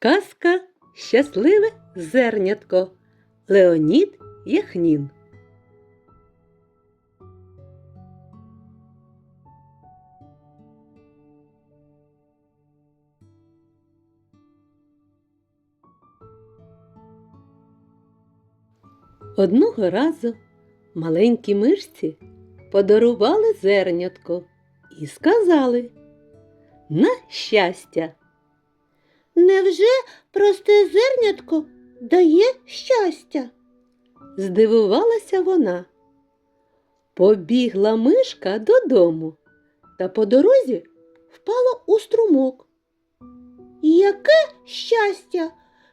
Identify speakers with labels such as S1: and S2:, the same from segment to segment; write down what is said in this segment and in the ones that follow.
S1: Казка Щасливе зернятко Леонід Яхнін. Одного разу маленькі мишці подарували зернятко і сказали на щастя.
S2: Невже просте зернятко дає щастя?
S1: Здивувалася вона. Побігла мишка додому та по дорозі
S2: Впало у струмок. Яке щастя,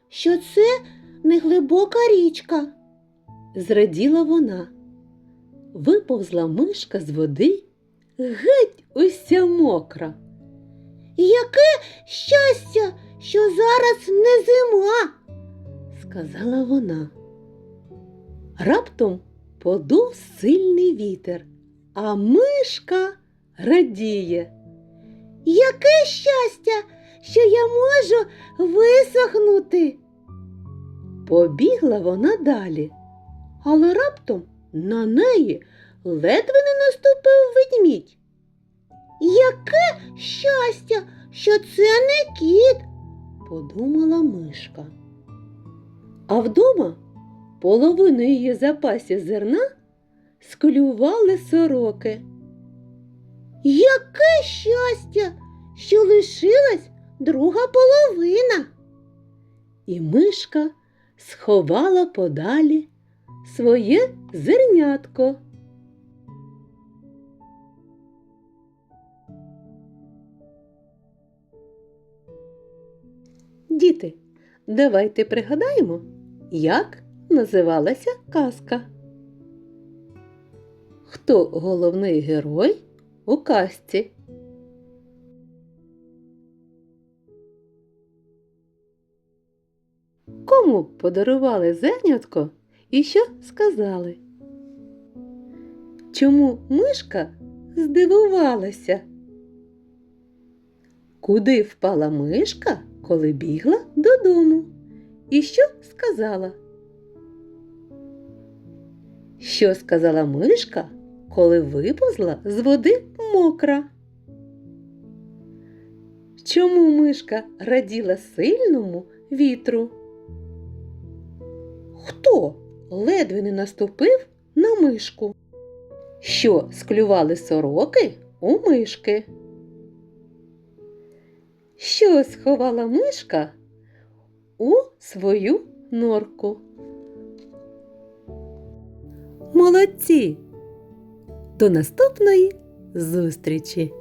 S2: що це не глибока річка.
S1: зраділа вона. Виповзла мишка з води, геть уся мокра.
S2: Яке щастя, що зараз не зима.
S1: сказала вона. Раптом подув сильний вітер, а мишка радіє.
S2: Яке щастя, що я можу висохнути.
S1: Побігла вона далі, але раптом на неї ледве не наступив ведмідь.
S2: Яке щастя, що це не кіт.
S1: Подумала мишка. А вдома половину її запасів зерна склювали сороки.
S2: Яке щастя, що лишилась друга половина.
S1: І мишка сховала подалі своє зернятко. Діти, давайте пригадаємо, як називалася казка. Хто головний герой у казці? Кому подарували зернятко і що сказали? Чому мишка здивувалася? Куди впала мишка, коли бігла додому? І що сказала? Що сказала мишка, коли виповзла з води мокра? Чому мишка раділа сильному вітру? Хто ледве не наступив на мишку? Що склювали сороки у мишки? Що сховала мишка у свою норку? Молодці! До наступної зустрічі!